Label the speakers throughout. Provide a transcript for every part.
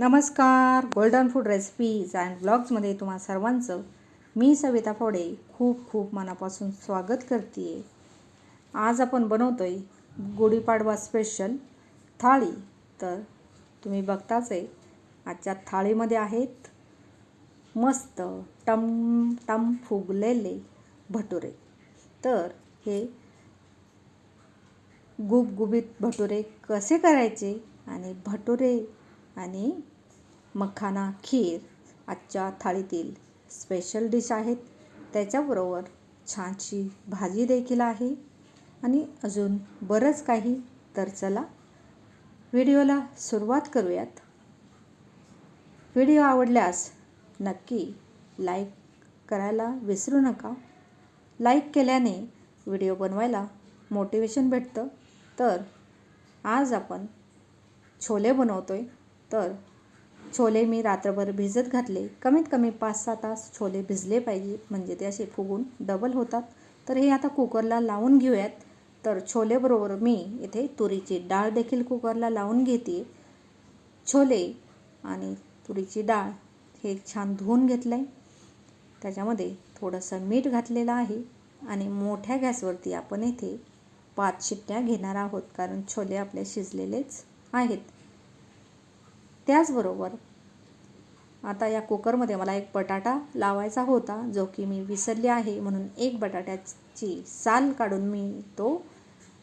Speaker 1: नमस्कार golden food recipes and ब्लॉग्समध्ये तुम्हा सर्वांचं मी सविता फोडे खूप खूप मनापासून स्वागत करते आज आपण बनवतो आहे गुढीपाडवा स्पेशल थाळी. तर तुम्ही बघताच आहे आजच्या थाळीमध्ये आहेत मस्त टम टम फुगलेले भटुरे. तर हे गुबगुबीत भटुरे कसे करायचे आणि भटुरे आणि मखाना खीर आजच्या थाळीतील स्पेशल डिश आहेत. त्याच्याबरोबर छानशी भाजी देखील आहे. आणि अजून बरंच काही. तर चला व्हिडिओला सुरुवात करूयात. व्हिडिओ आवडल्यास नक्की लाईक करायला विसरू नका. लाईक केल्याने व्हिडिओ बनवायला मोटिवेशन भेटतं. तर आज आपण छोले बनवतो आहे तर छोले मी रात्रभर भिजत घातले. कमीत कमी पाच सहा तास छोले भिजले पाहिजे. म्हणजे ते असे फुगून डबल होतात. तर हे आता कुकरला लावून घेऊयात. तर छोलेबरोबर मी इथे तुरीची डाळ देखील कुकरला लावून घेते. छोले आणि तुरीची डाळ हे छान धुवून घेतलं आहे त्याच्यामध्ये थोडंसं मीठ घातलेलं आहे. आणि मोठ्या गॅसवरती आपण इथे पाच शिट्ट्या घेणार आहोत. कारण छोले आपले शिजलेलेच आहेत. त्याचबरोबर आता या कुकरमध्ये मला एक बटाटा लावायचा होता जो की मी विसरले आहे म्हणून एक बटाट्याची साल काढून मी तो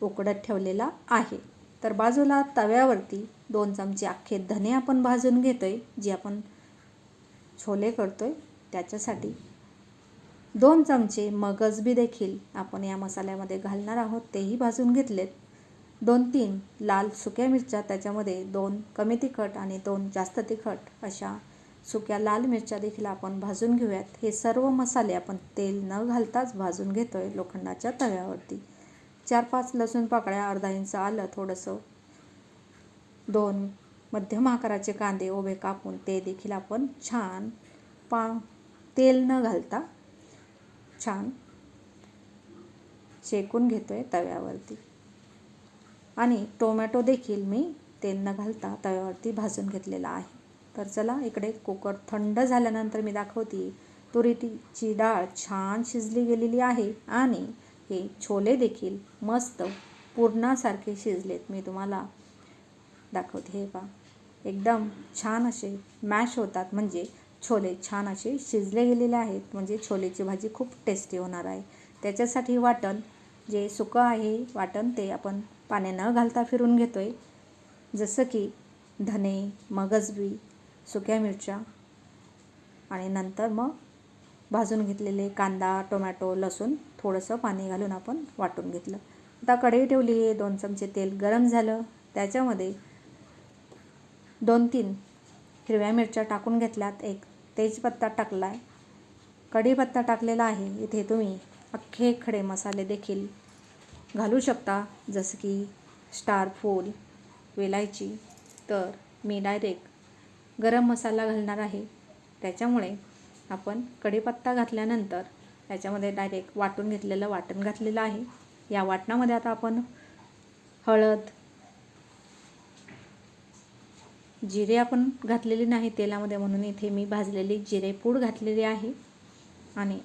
Speaker 1: उकडत ठेवलेला आहे. तर बाजूला तव्यावरती दोन चमचे अख्खे धने आपण भाजून घेतो आहे जे आपण छोले करतो आहे त्याच्यासाठी दोन चमचे मगजबी देखील आपण या मसाल्यामध्ये घालणार आहोत तेही भाजून घेतलेत. दोन तीन लाल सुक्या मिरच्या त्याच्यामध्ये दोन कमी तिखट आणि दोन जास्त तिखट अशा सुक्या लाल मिरच्या देखील आपण भाजून घेऊयात. हे सर्व मसाले आपण तेल न घालताच भाजून घेतो आहे लोखंडाच्या तव्यावरती. चार पाच लसूण पाकळ्या अर्धा इंच आलं थोडंसं दोन मध्यम आकाराचे कांदे उभे कापून ते देखील आपण छान पा तेल न घालता छान शेकून घेतो आहे तव्यावरती. आणि टोमॅटो देखील मी तेल न घालता तव्यावरती भाजून घेतलेला आहे. तर चला इकडे कुकर थंड झाल्यानंतर मी दाखवते. तुरीची डाळ छान शिजली गेलेली आहे आणि हे छोले देखील मस्त पूर्णासारखे शिजलेत. मी तुम्हाला दाखवते. हे पा एकदम छान असे मॅश होतात. म्हणजे छोले छान असे शिजले गेलेले आहेत. म्हणजे छोलेची भाजी खूप टेस्टी होणार आहे. त्याच्यासाठी वाटण जे सुकं आहे वाटण ते आपण पाणी न घालता फिरून घेतो आहे जसं की धने मगजबी सुक्या मिरच्या आणि नंतर मग भाजून घेतलेले कांदा टोमॅटो लसूण थोडंसं पाणी घालून आपण वाटून घेतलं. आता कढई ठेवली आहे दोन चमचे तेल गरम झालं. त्याच्यामध्ये दोन तीन हिरव्या मिरच्या टाकून घेतल्यात. एक तेजपत्ता टाकला आहे कढीपत्ता टाकलेला आहे. इथे तुम्ही अख्खे खडे मसाले देखील घालू शकता. जसं की स्टार फूल वेलायची तर मी डायरेक्ट गरम मसाला घालणार आहे. त्याच्यामुळे आपण कढीपत्ता घातल्यानंतर त्याच्यामध्ये डायरेक्ट वाटून घेतलेलं वाटण घातलेलं आहे. या वाटणामध्ये आता आपण हळद जिरे आपण घातलेले नाही तेलामध्ये म्हणून इथे मी भाजलेली जिरे पूड घातलेली आहे. आणि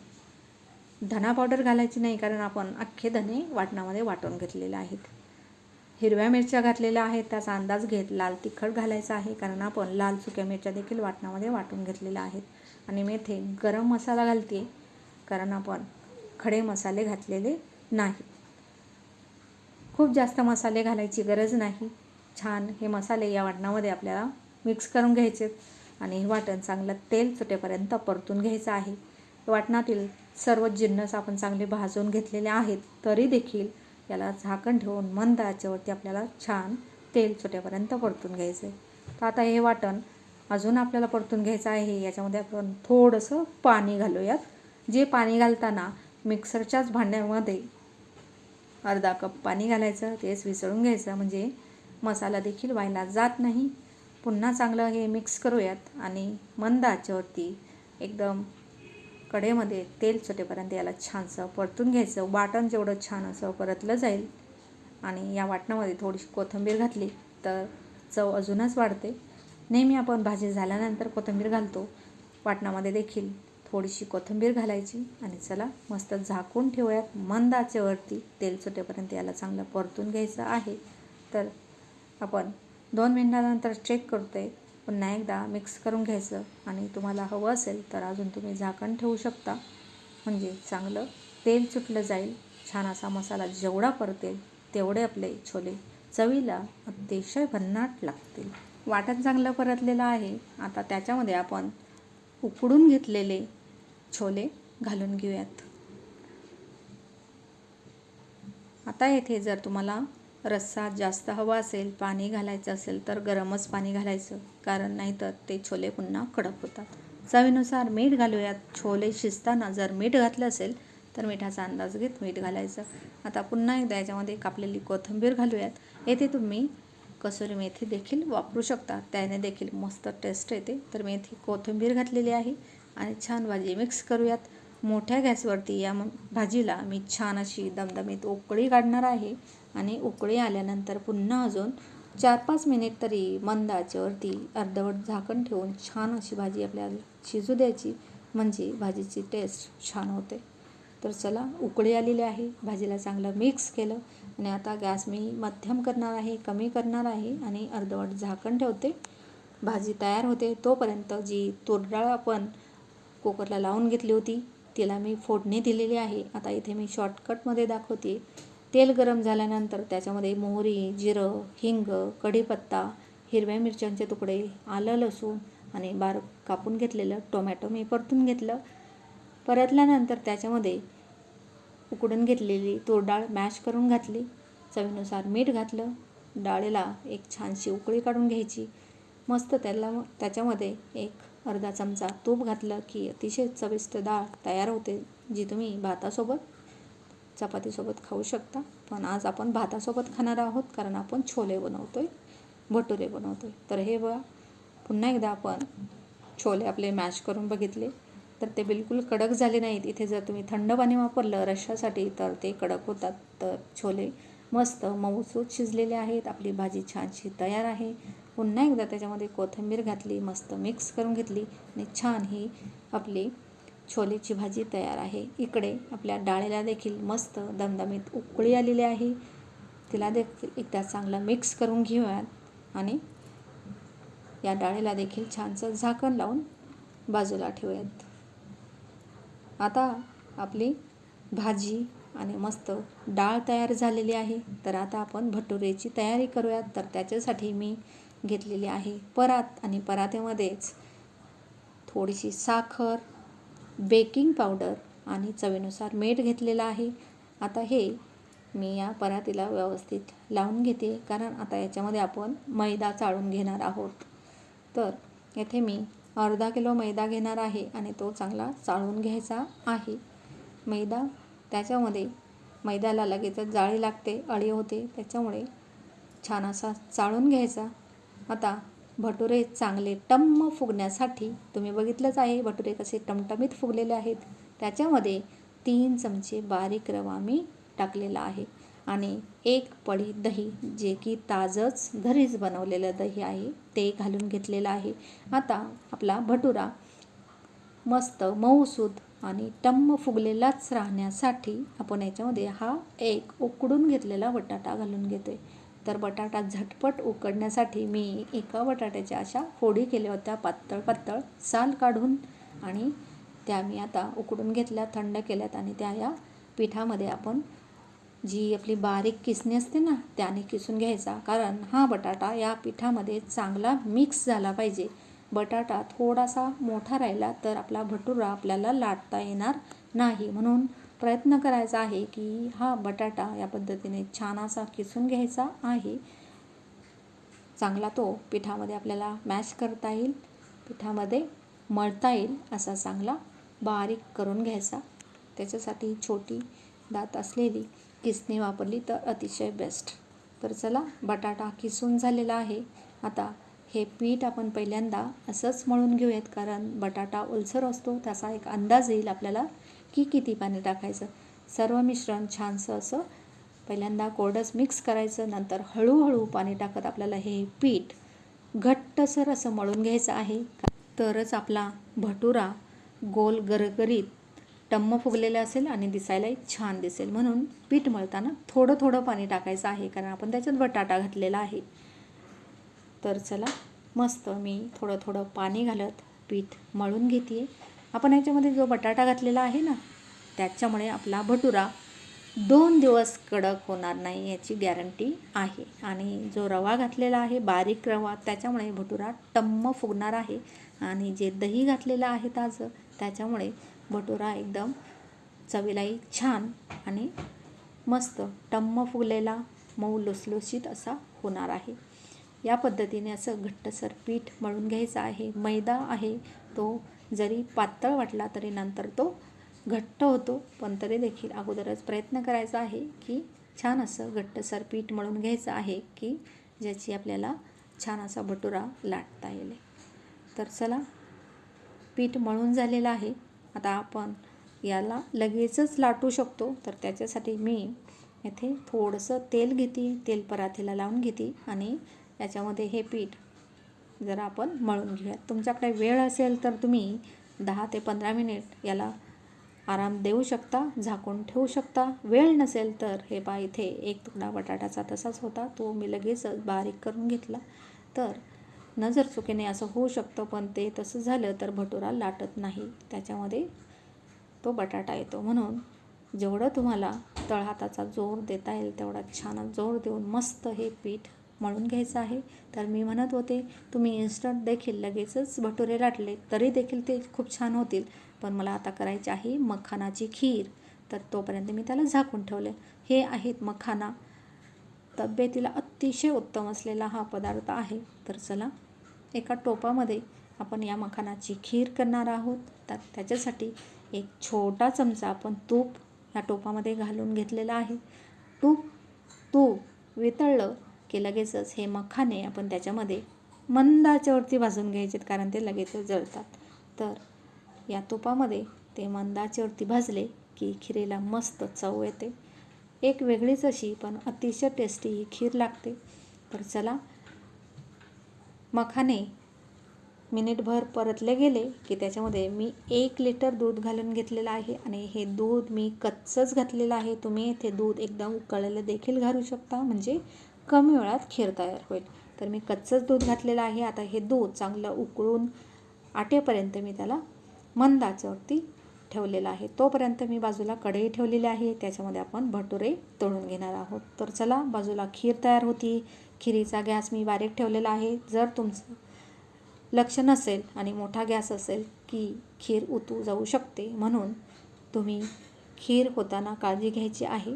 Speaker 1: धना पावडर घालायची नाही कारण आपण अख्खे धने वाटणामध्ये वाटून घेतलेले आहेत. हिरव्या मिरच्या घातलेल्या आहेत त्याचा अंदाज घेत लाल तिखट घालायचा आहे कारण आपण लाल सुक्या मिरच्या देखील वाटणामध्ये वाटून घेतलेल्या आहेत. आणि मी इथे गरम मसाला घालते कारण आपण खडे मसाले घातलेले नाही. खूप जास्त मसाले घालायची गरज नाही. छान हे मसाले या वाटणामध्ये आपल्याला मिक्स करून घ्यायचे आणि हे वाटण चांगलं तेल सुटेपर्यंत परतून घ्यायचं आहे. वाटणातील सर्व जिन्नस आपण चांगले भाजून घेतलेले आहेत तरी देखील याला झाकण ठेवून मंद आचेवरती आपल्याला छान तेल छोट्यापर्यंत परतून घ्यायचं आहे तर आता हे वाटण अजून आपल्याला परतून घ्यायचं आहे. याच्यामध्ये आपण थोडंसं पाणी घालूयात. जे पाणी घालताना मिक्सरच्याच भांड्यामध्ये अर्धा कप पाणी घालायचं तेच विसळून घ्यायचं. म्हणजे मसाला देखील व्हायला जात नाही. पुन्हा चांगलं हे मिक्स करूयात आणि मंद आचेवरती एकदम कडेमध्ये तेल सुटेपर्यंत याला छानसं परतून घ्यायचं. वाटण जेवढं छान असं परतलं जाईल आणि या वाटणामध्ये थोडीशी कोथिंबीर घातली तर चव अजूनच वाढते. नेहमी आपण भाजी झाल्यानंतर कोथिंबीर घालतो. वाटणामध्ये देखील थोडीशी कोथिंबीर घालायची आणि चला मस्त झाकून ठेवूयात. मंद आचेवरती तेल सुटेपर्यंत याला चांगलं परतून घ्यायचं आहे. तर आपण दोन मिनटानंतर चेक करतो आहे पुन्हा एकदा मिक्स करून घ्यायचं आणि तुम्हाला हवं असेल तर अजून तुम्ही झाकण ठेवू शकता. म्हणजे चांगलं तेल सुटलं जाईल. छान असा मसाला जेवढा परतेल तेवढे आपले छोले चवीला अतिशय भन्नाट लागतील. वाटण चांगलं परतलेलं आहे. आता त्याच्यामध्ये आपण उकडून घेतलेले छोले घालून घेऊयात. आता येथे जर तुम्हाला रस्सा जास्त हवा असेल पाणी घालायचं असेल तर गरमच पाणी घालायचं. कारण नाहीतर ते छोले पुन्हा कडक होतात. चवीनुसार मीठ घालूयात. छोले शिजताना जर मीठ घातलं असेल तर मिठाचा अंदाज घेत मीठ घालायचं. आता पुन्हा एकदा याच्यामध्ये कापलेली कोथिंबीर घालूयात. येथे तुम्ही कसुरी मेथी देखील वापरू शकता. त्याने देखील मस्त टेस्ट येते. तर मेथी कोथिंबीर घातलेली आहे आणि छान भाजी मिक्स करूयात. मोठ्या गॅसवरती या भाजीला मी छान अशी दमदमीत उकळी काढणार आहे. आणि उकळी आल्यानंतर पुन्हा अजून चार पाच मिनिट तरी मंद आचेवरती अर्धवट झाकण ठेवून छान अशी भाजी आपल्याला शिजू द्यायची. म्हणजे भाजीची टेस्ट छान होते. तर चला उकळी आलेली आहे. भाजीला चांगलं मिक्स केलं आणि आता गॅस मी मध्यम करणार आहे कमी करणार आहे आणि अर्धवट झाकण ठेवते. भाजी तयार होते तोपर्यंत जी तूरडाळ आपण कुकरला लावून घेतली होती तिला मी फोडणी दिलेली आहे. आता इथे मी शॉर्टकटमध्ये दाखवते. तेल गरम झाल्यानंतर त्याच्यामध्ये मोहरी जिरं हिंग कढीपत्ता हिरव्या मिरच्यांचे तुकडे आलं लसूण आणि बारीक कापून घेतलेलं टोमॅटो मी परतून घेतलं. परतल्यानंतर त्याच्यामध्ये उकडून घेतलेली तूर डाळ मॅश करून घातली. चवीनुसार मीठ घातलं. डाळीला एक छानशी उकळी काढून घ्यायची. मस्त त्याला त्याच्यामध्ये एक अर्धा चमचा तूप घातलं की अतिशय चविष्ट डाळ तयार होते जी तुम्ही भातासोबत चपातीसोबत खाऊ शकता. पण आज आपण भातासोबत खाणार आहोत कारण आपण छोले बनवतो आहे भटुरे बनवतो आहे तर हे बघा पुन्हा एकदा आपण छोले आपले मॅश करून बघितले. तर ते बिलकुल कडक झाले नाहीत. इथे जर तुम्ही थंड पाणी वापरलं रशासाठी तर ते कडक होतात. तर छोले मस्त मऊसूत शिजलेले आहेत. आपली भाजी छानशी तयार आहे. पुन्हा एकदा त्याच्यामध्ये कोथिंबीर घातली मस्त मिक्स करून घेतली आणि छान ही आपली छोलेची भाजी तयार आहे. इकडे आपल्या डाळीला देखील मस्त दमदमीत उकळी आलेली आहे. तिला देखील एकदा चांगलं मिक्स करून घेऊयात. आणि या डाळीला देखील छानसं झाकण लावून बाजूला ठेवूयात. आता आपली भाजी आणि मस्त डाळ तयार झालेली आहे. तर आता आपण भटुरेची तयारी करूयात. तर त्याच्यासाठी मी घेतलेली आहे परात. आणि परातीमध्येच थोडीशी साखर बेकिंग पावडर आणि चवीनुसार मीठ घेतलेलं आहे. आता हे मी या परातीला व्यवस्थित लावून घेते कारण आता याच्यामध्ये आपण मैदा चाळून घेणार आहोत. तर येथे मी अर्धा किलो मैदा घेणार आहे आणि तो चांगला चाळून घ्यायचा आहे. मैदा त्याच्यामध्ये मैद्याला लगेचच जाळी लागते अळी होते त्याच्यामुळे छान असा चाळून घ्यायचा. आता भटुरे चांगले टम्म फुगण्यासाठी तुम्ही बघितलंच आहे भटुरे कसे टमटमीत फुगलेले आहेत. त्याच्यामध्ये तीन चमचे बारीक रवा मी टाकलेला आहे. आणि एक पडी दही जे की ताजंच घरीच बनवलेलं दही आहे ते घालून घेतलेलं आहे. आता आपला भटुरा मस्त मऊसूद आणि टम्म फुगलेलाच राहण्यासाठी आपण याच्यामध्ये हा एक उकडून घेतलेला बटाटा घालून घेतो आहे तर बटाटा झटपट उकडण्यासाठी मी एका बटाट्याच्या अशा फोडी केल्या होत्या पातळ पातळ साल काढून आणि त्या मी आता उकडून घेतल्या थंड केल्यात आणि त्या या पिठामध्ये आपण जी आपली बारीक किसणी असते ना त्याने किसून घ्यायचा. कारण हा बटाटा या पिठामध्ये चांगला मिक्स झाला पाहिजे. बटाटा थोडासा मोठा राहिला तर आपला भटुरा आपल्याला लाटता येणार नाही. म्हणून प्रयत्न करायचा आहे की हा बटाटा या पद्धतीने छान असा किसून घ्यायचा आहे. चांगला तो पिठामध्ये आपल्याला मॅश करता येईल पिठामध्ये मळता येईल असा चांगला बारीक करून घ्यायचा. त्याच्यासाठी छोटी दात असलेली किसणी वापरली तर अतिशय बेस्ट तर चला बटाटा किसून झालेला आहे. आता हे पीठ आपण पहिल्यांदा असंच मळून घेऊयात कारण बटाटा ओलसर असतो त्याचा एक अंदाज येईल आपल्याला. की किती पाणी टाकायचं? सर्व मिश्रण छानसं असं पहिल्यांदा कोरडंच मिक्स करायचं नंतर हळूहळू पाणी टाकत आपल्याला हे पीठ घट्टसर असं मळून घ्यायचं आहे. तरच आपला भटुरा गोल गरगरीत टम्म फुगलेलं असेल आणि दिसायलाही छान दिसेल. म्हणून पीठ मळताना थोडं थोडं पाणी टाकायचं आहे कारण आपण त्याच्यात बटाटा घातलेला आहे. तर चला मस्त मी थोडं थोडं पाणी घालत पीठ मळून घेते आपण याच्यामध्ये जो बटाटा घातलेला आहे ना त्याच्यामुळे आपला भटुरा दोन दिवस कडक होणार नाही याची गॅरंटी आहे. आणि जो रवा घातलेला आहे बारीक रवा त्याच्यामुळे भटुरा टम्म फुगणार आहे. आणि जे दही घातलेलं आहे ताजं त्याच्यामुळे भटुरा एकदम चवीलाही छान आणि मस्त टम्म फुगलेला मऊ लुसलुसीत असा होणार आहे. या पद्धतीने असं घट्टसर पीठ मळून घ्यायचं आहे. मैदा आहे तो जरी पातळ वाटला तरी नंतर तो घट्ट होतो. पण तरी देखील अगोदरच प्रयत्न करायचा आहे की छान असं घट्टसर पीठ मळून घ्यायचं आहे की ज्याची आपल्याला छान असा भटुरा लाटता येईल. तर चला पीठ मळून झालेलं आहे. आता आपण याला लगेचच लाटू शकतो. तर त्याच्यासाठी मी येथे थोडंसं तेल घेते. तेल परातीला लावून घेते आणि याच्यामध्ये हे पीठ जरा आपण मळून घेऊयात. तुमच्याकडे वेळ असेल तर तुम्ही दहा ते पंधरा मिनिट याला आराम देऊ शकता झाकून ठेवू शकता. वेळ नसेल तर हे पा इथे एक तुकडा बटाट्याचा तसाच होता. तो मी लगेचच बारीक करून घेतला. तर नजर चुकीने असं होऊ शकतं पण ते तसं झालं तर भटुरा लाटत नाही. त्याच्यामध्ये तो बटाटा येतो. म्हणून जेवढं तुम्हाला तळहाताचा जोर देता येईल तेवढा छान जोर देऊन मस्त हे पीठ मळून घ्यायचं आहे. तर मी म्हणत होते तुम्ही इन्स्टंट देखील लगेचच भटुरे लाटले तरी देखील ते खूप छान होतील. पण मला आता करायची आहे मखानाची खीर. तर तोपर्यंत मी त्याला झाकून ठेवले. हे आहेत मखाना. तब्येतीला अतिशय उत्तम असलेला हा पदार्थ आहे. तर चला एका टोपामध्ये आपण या मखानाची खीर करणार आहोत. तर त्याच्यासाठी एक छोटा चमचा आपण तूप या टोपामध्ये घालून घेतलेला आहे. तूप तूप वितळलं की लगेचच हे मखाने आपण त्याच्यामध्ये मंदाच्यावरती भाजून घ्यायचेत कारण ते लगेचच जळतात. तर या तुपामध्ये ते मंदाच्यावरती भाजले की खिरेला मस्त चव येते. एक वेगळीच अशी पण अतिशय टेस्टी ही खीर लागते. तर चला मखाने मिनिटभर परतले गेले की त्याच्यामध्ये मी एक लिटर दूध घालून घेतलेलं आहे आणि हे दूध मी कच्चंच घातलेलं आहे. तुम्ही ते दूध एकदम उकळलेलं देखील घालू शकता. म्हणजे कमी वेळात खीर तयार होईल. तर मी कच्चंच दूध घातलेलं आहे. आता हे दूध चांगलं उकळून आटेपर्यंत मी त्याला मंदाच्यावरती ठेवलेला आहे. तोपर्यंत मी बाजूला कढई ठेवलेली आहे. त्याच्यामध्ये आपण भटुरे तळून घेणार आहोत. तर चला बाजूला खीर तयार होती. खिरीचा गॅस मी बारीक ठेवलेला आहे. जर तुमचं लक्ष नसेल आणि मोठा गॅस असेल की खीर उतू जाऊ शकते म्हणून तुम्ही खीर होताना काळजी घ्यायची आहे.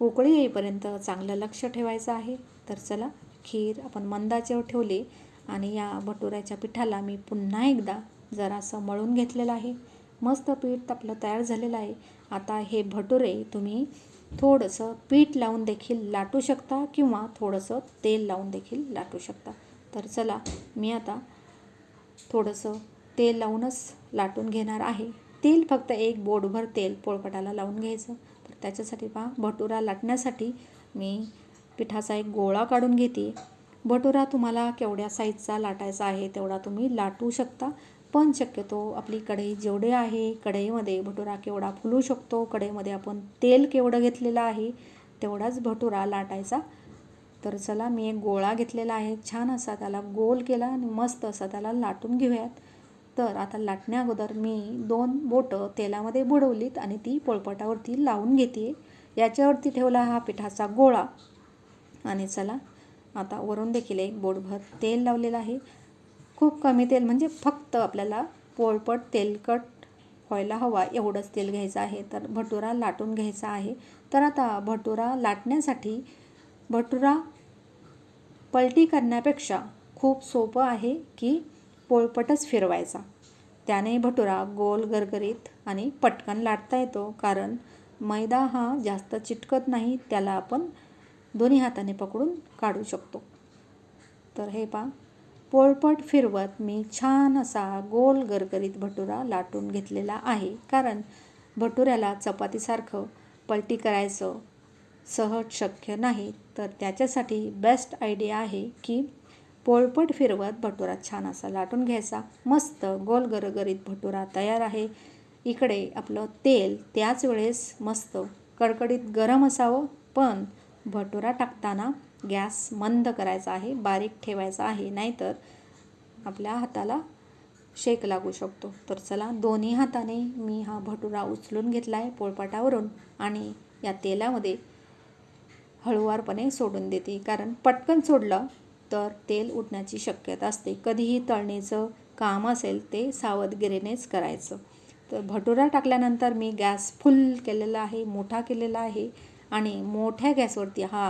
Speaker 1: उकळी येईपर्यंत चांगलं लक्ष ठेवायचं आहे. तर चला खीर आपण मंदाच्यावर ठेवले आणि या भटुऱ्याच्या पिठाला मी पुन्हा एकदा जरासं मळून घेतलेलं आहे. मस्त पीठ आपलं तयार झालेलं आहे. आता हे भटुरे तुम्ही थोडंसं पीठ लावून देखील लाटू शकता किंवा थोडंसं तेल लावून देखील लाटू शकता. तर चला मी आता थोडंसं तेल लावूनच लाटून घेणार आहे. तेल फक्त एक बोटभर तेल पोळपटाला लावून घ्यायचं. त्याच्यासाठी पहा भटुरा लाटण्यासाठी मी पिठाचा एक गोळा काढून घेते. भटुरा तुम्हाला केवढ्या साईजचा लाटायचा आहे तेवढा तुम्ही लाटू शकता. पण शक्यतो आपली कढई जेवढे आहे कढईमध्ये भटुरा केवढा फुलू शकतो कढईमध्ये आपण तेल केवढं घेतलेलं आहे तेवढाच भटुरा लाटायचा. तर चला मी एक गोळा घेतलेला आहे छान असा त्याला गोल केला आणि मस्त असा त्याला लाटून घेऊयात. तर आता लाटण्या अगोदर मी दोन बोटं तेलामध्ये बुडवलीत आणि ती पोळपटावरती लावून घेते. याच्यावरती ठेवला हा पिठाचा गोळा. आणि चला आता वरून देखील एक बोटभर तेल लावलेलं आहे. खूप कमी तेल म्हणजे फक्त आपल्याला पोळपट तेलकट व्हायला हवा एवढंच तेल घ्यायचं आहे. तर भटुरा लाटून घ्यायचा आहे. तर आता भटुरा लाटण्यासाठी भटुरा पलटी करण्यापेक्षा खूप सोपं आहे की पोळपटच फिरवायचा. त्याने भटुरा गोल गरगरीत आणि पटकन लाटता येतो कारण मैदा हा जास्त चिटकत नाही त्याला आपण दोन्ही हाताने पकडून काढू शकतो. तर हे पा पोळपट फिरवत मी छान असा गोल गरगरीत भटुरा लाटून घेतलेला आहे कारण भटुऱ्याला चपातीसारखं पलटी करायचं सहज शक्य नाही. तर त्याच्यासाठी बेस्ट आयडिया आहे की पोळपट फिरवत भटुरा छान असा लाटून घ्यायचा. मस्त गोल गरगरीत भटुरा तयार आहे. इकडे आपलं तेल त्याच वेळेस मस्त कडकडीत गरम असावं. पण भटुरा टाकताना गॅस मंद करायचा आहे बारीक ठेवायचा आहे. नाहीतर आपल्या हाताला शेक लागू शकतो. तर चला दोन्ही हाताने मी हा भटुरा उचलून घेतला आहे पोळपाटावरून आणि या तेलामध्ये हळुवारपणे सोडून देते. कारण पटकन सोडलं तर तेल उठण्याची शक्यता असते. कधीही तळणीचं काम असेल ते सावधगिरीनेच करायचं. तर भटुरा टाकल्यानंतर मी गॅस फुल केलेला आहे मोठा केलेला आहे आणि मोठ्या गॅसवरती हा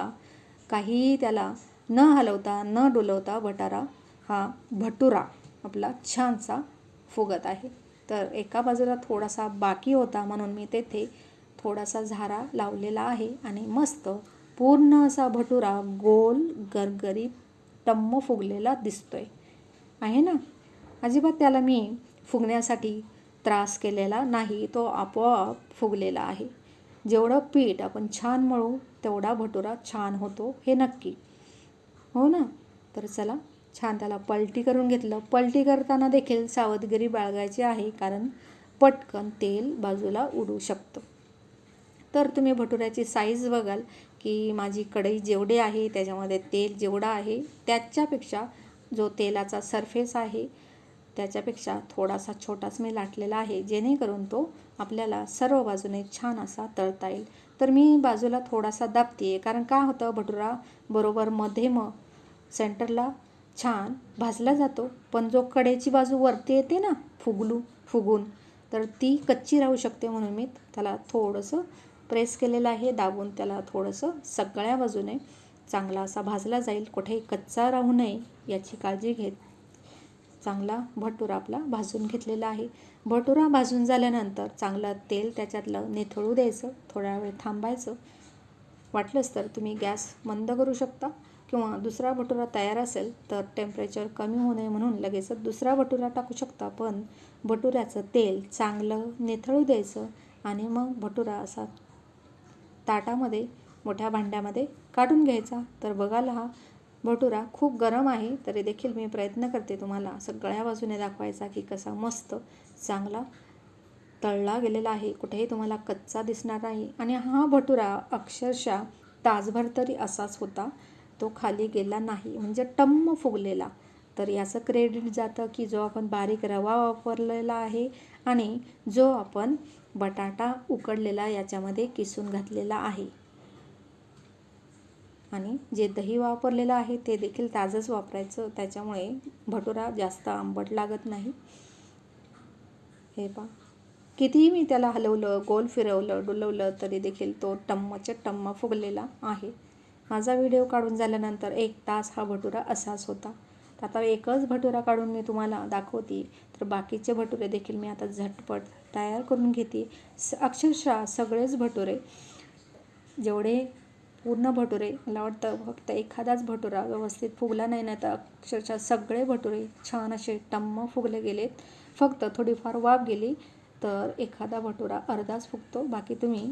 Speaker 1: काहीही त्याला न हलवता न डुलवता भटारा हा भटुरा आपला छानसा फुगत आहे. तर एका बाजूला थोडासा बाकी होता म्हणून मी तेथे थोडासा झारा लावलेला आहे आणि मस्त पूर्ण असा भटुरा गोल गरगरीत टम्म फुगलेला दिसतोय. आहे ना? अजिबात त्याला मी फुगण्यासाठी त्रास केलेला नाही तो आपोआप फुगलेला आहे. जेवढं पीठ आपण छान मळू तेवढा भटुरा छान होतो हे नक्की. हो ना? तर चला छान त्याला पलटी करून घेतलं. पलटी करताना देखील सावधगिरी बाळगायची आहे कारण पटकन तेल बाजूला उडू शकतं. तर तुम्ही भटुऱ्याची साईज बघाल. की माझी कढई जेवढी आहे त्याच्यामध्ये तेल जेवढं आहे त्याच्यापेक्षा जो तेलाचा सरफेस आहे त्याच्यापेक्षा थोडासा छोटाच मी लाटलेला आहे जेणेकरून तो आपल्याला सर्व बाजूने छान असा तळता येईल. तर मी बाजूला थोडासा दाबते कारण काय होतं भटुरा बरोबर मध्ये मग सेंटरला छान भाजला जातो पण जो कडेची बाजू वरती येते ना फुगलू फुगून तर ती कच्ची राहू शकते म्हणून मी त्याला थोडंसं प्रेस केलेलं आहे. दाबून त्याला थोडंसं सगळ्या बाजूने चांगला असा भाजला जाईल. कुठेही कच्चा राहू नये याची काळजी घेत चांगला भटुरा आपला भाजून घेतलेला आहे. भटुरा भाजून झाल्यानंतर चांगलं तेल त्याच्यातलं निथळू द्यायचं. थोड्या वेळ थांबायचं. वाटलंच तर तुम्ही गॅस मंद करू शकता किंवा दुसरा भटुरा तयार असेल तर टेम्परेचर कमी होऊ नये म्हणून लगेचच दुसरा भटुरा टाकू शकता. पण भटुऱ्याचं तेल चांगलं निथळू द्यायचं आणि मग भटुरा असा ताटामध्ये मोठ्या भांड्यामध्ये काढून घ्यायचा. तर बघाल हा भटुरा खूप गरम आहे तरी देखील मी प्रयत्न करते तुम्हाला सगळ्या बाजूने दाखवायचा की कसा मस्त चांगला तळला गेलेला आहे. कुठेही तुम्हाला कच्चा दिसणार नाही. आणि हा भटुरा अक्षरशः तासभर तरी असाच होता. तो खाली गेला नाही म्हणजे टम्म फुगलेला. तर याचं क्रेडिट जातं की जो आपण बारीक रवा वापरलेला आहे आणि जो आपण बटाटा उकडलेला याच्यामध्ये किसून घातलेला आहे. आणि जे दही वापरलेलं आहे ते देखील ताजंच वापरायचं. त्याच्यामुळे भटुरा जास्त आंबट लागत नाही. हे पा कितीही मी त्याला हलवलं गोल फिरवलं डुलवलं तरी देखील तो टम्मच्या टम्म फुगलेला आहे. माझा व्हिडिओ काढून झाल्यानंतर एक तास हा भटुरा असाच होता. तर आता एकच भटुरा काढून मी तुम्हाला दाखवते. तर बाकीचे भटुरे देखील मी आता झटपट तयार करून घेते. स अक्षरशः सगळेच भटुरे जेवढे पूर्ण भटुरे मला वाटतं फक्त एखादाच भटुरा व्यवस्थित फुगला नाही ना तर अक्षरशः सगळे भटुरे छान असे टम्म फुगले गेलेत. फक्त थोडीफार वाफ गेली तर एखादा भटुरा अर्धाच फुगतो. बाकी तुम्ही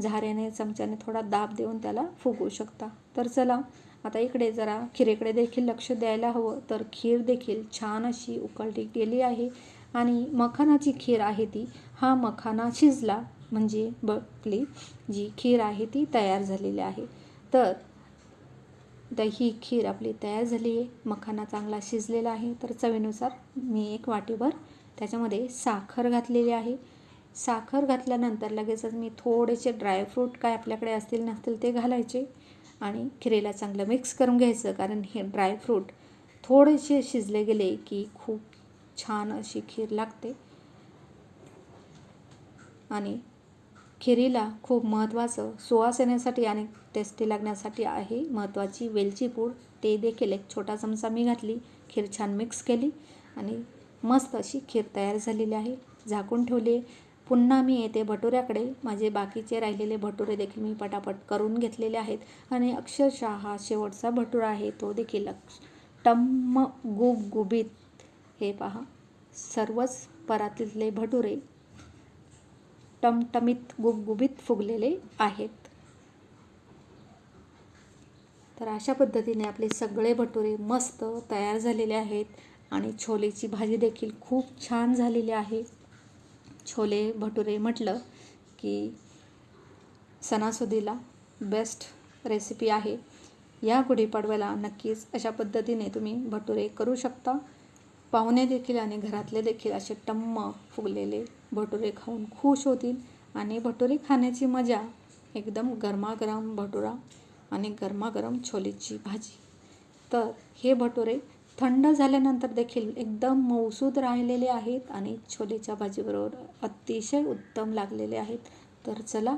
Speaker 1: झाऱ्याने चमच्याने थोडा दाब देऊन त्याला फुगवू शकता. तर चला आता इकडे जरा खिरेकडे देखील लक्ष द्यायला हवं. तर खीर देखील छान अशी उकळली गेली आहे आणि मखानाची खीर आहे ती. हा मखाना शिजला म्हणजे बकली जी खीर आहे ती तयार झालेली आहे. तर ही खीर आपली तयार झाली आहे. मखाना चांगला शिजलेला आहे. तर चवीनुसार मी एक वाटीभर त्याच्यामध्ये साखर घातलेली आहे. साखर घातल्यानंतर लगेचच मी थोडेसे ड्रायफ्रूट काय आपल्याकडे असतील नसतील ते घालायचे. आणि खिरेला चांगलं मिक्स करून घ्यायचं. कारण हे ड्रायफ्रूट थोडेसे शिजले गेले की खूप छान अशी खीर लागते. आणि खिरीला खूप महत्त्वाचं सुवास येण्यासाठी आणि टेस्टी लागण्यासाठी आहे महत्त्वाची वेलची पूड. ते देखील एक छोटा चमचा मी घातली खीर छान मिक्स केली आणि मस्त अशी खीर तयार झालेली आहे. झाकून ठेवली पुन्हा मी येते भटुऱ्याकडे. माझे बाकीचे राहिलेले भटुरे देखील मी पटापट करून घेतलेले आहेत आणि अक्षरशः हा शेवटचा भटुरा आहे तो देखील अक्ष टम्म गुबगुबीत हे पहा. सर्वच परातीतले भटुरे टमटमीत गुबगुबीत फुगलेले आहेत. तर अशा पद्धतीने आपले सगळे भटुरे मस्त तयार झालेले आहेत आणि छोलेची भाजी देखील खूप छान झालेली आहे. छोले भटुरे म्हटलं की सणासुदीला बेस्ट रेसिपी आहे. या गुढीपाडव्याला नक्कीच अशा पद्धतीने तुम्ही भटुरे करू शकता. पाहुणे देखील आणि घरातले देखील असे टम्म फुगलेले भटुरे खाऊन खुश होतील आणि भटुरे खाण्याची मजा एकदम गरमागरम भटुरा आणि गरमागरम छोलेची भाजी. तर हे भटुरे थंड झाल्यानंतर देखील एकदम मऊसूद राहिलेले आहेत आणि छोलेच्या भाजीबरोबर अतिशय उत्तम लागलेले आहेत. तर चला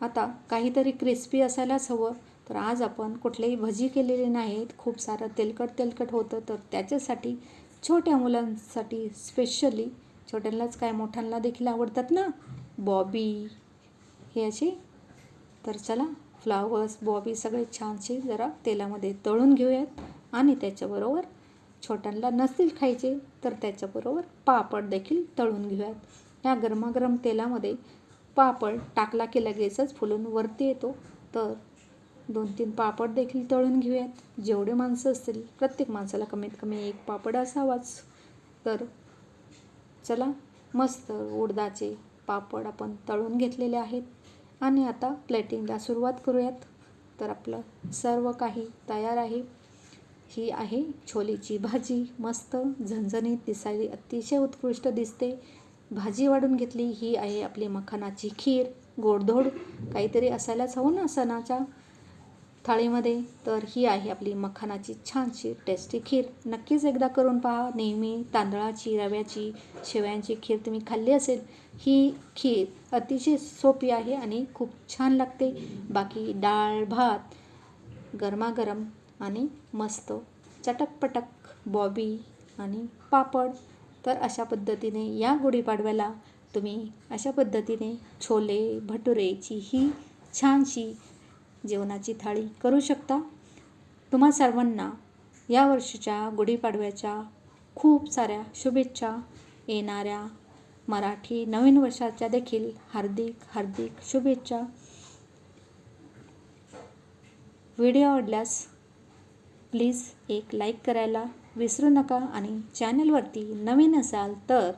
Speaker 1: आता काहीतरी क्रिस्पी असायलाच हवं. तर आज आपण कुठलेही भजी केलेली नाहीत. खूप सारं तेलकट तेलकट होतं. तर त्याच्यासाठी छोट्या मुलांसाठी स्पेशली छोट्यांनाच काय मोठ्यांना देखील आवडतात ना? बॉबी हे असे? तर चला फ्लावर्स बॉबी सगळे छानसे जरा तेलामध्ये तळून घेऊयात. आणि त्याच्याबरोबर छोट्यांना नसतील खायचे तर त्याच्याबरोबर पापड देखील तळून घेऊयात. या गरमागरम तेलामध्ये पापड टाकला की लगेचच फुलून वरती येतो. तर दोन तीन पापड देखील तळून घेऊयात. जेवढे माणसं असतील प्रत्येक माणसाला कमीत कमी एक पापड असावाच. तर चला मस्त उडदाचे पापड आपण तळून घेतलेले आहेत. आणि आता प्लेटिंगला सुरुवात करूयात. तर आपलं सर्व काही तयार आहे. ही आहे. छोलेची भाजी मस्त झणझणीत दिसायली. अतिशय उत्कृष्ट दिसते. भाजी वाढून घेतली. ही आहे आपली मखानाची खीर. गोडधोड. काहीतरी असायलाच हवं ना सणाच्या थाळीमध्ये. तर ही आहे आपली मखानाची छानशी टेस्टी खीर. नक्कीच एकदा करून पहा. नेहमी तांदळाची रव्याची शेवयांची खीर तुम्ही खाल्ली असेल ही खीर अतिशय सोपी आहे आणि खूप छान लागते. बाकी डाळ भात गरमागरम आणि मस्त. चटकपटक बॉबी आणि पापड. तर अशा पद्धतीने या गुढीपाडव्याला तुम्ही अशा पद्धतीने छोले भटुरेची ही छानशी जेवणाची थाळी करू शकता. तुम्हा सर्वांना या वर्षीच्या गुढीपाडव्याच्या खूप साऱ्या शुभेच्छा येणाऱ्या मराठी नवीन वर्षाच्या देखील हार्दिक हार्दिक शुभेच्छा. व्हिडिओ आवडल्यास प्लीज एक लाईक करायला विसरू नका आणि चॅनलवरती नवीन असाल तर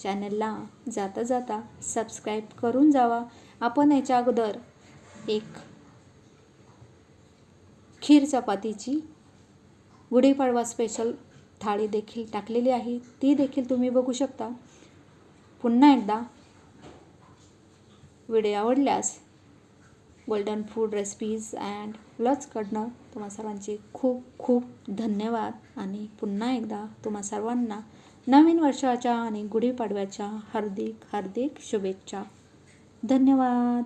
Speaker 1: चॅनलला जाता जाता सबस्क्राईब करून जावा. आपण याच्या अगोदर एक खीर चपातीची गुढीपाडवा स्पेशल थाळी देखील टाकलेली आहे. ती देखील तुम्ही बघू शकता. पुन्हा एकदा व्हिडिओ आवडल्यास गोल्डन फूड रेसिपीज अँड व्लॉग्सकडनं तुम्हा सर्वांचे खूप खूप धन्यवाद. आणि पुन्हा एकदा तुम्हा सर्वांना नवीन वर्षाच्या आणि गुढीपाडव्याच्या हार्दिक हार्दिक शुभेच्छा. धन्यवाद.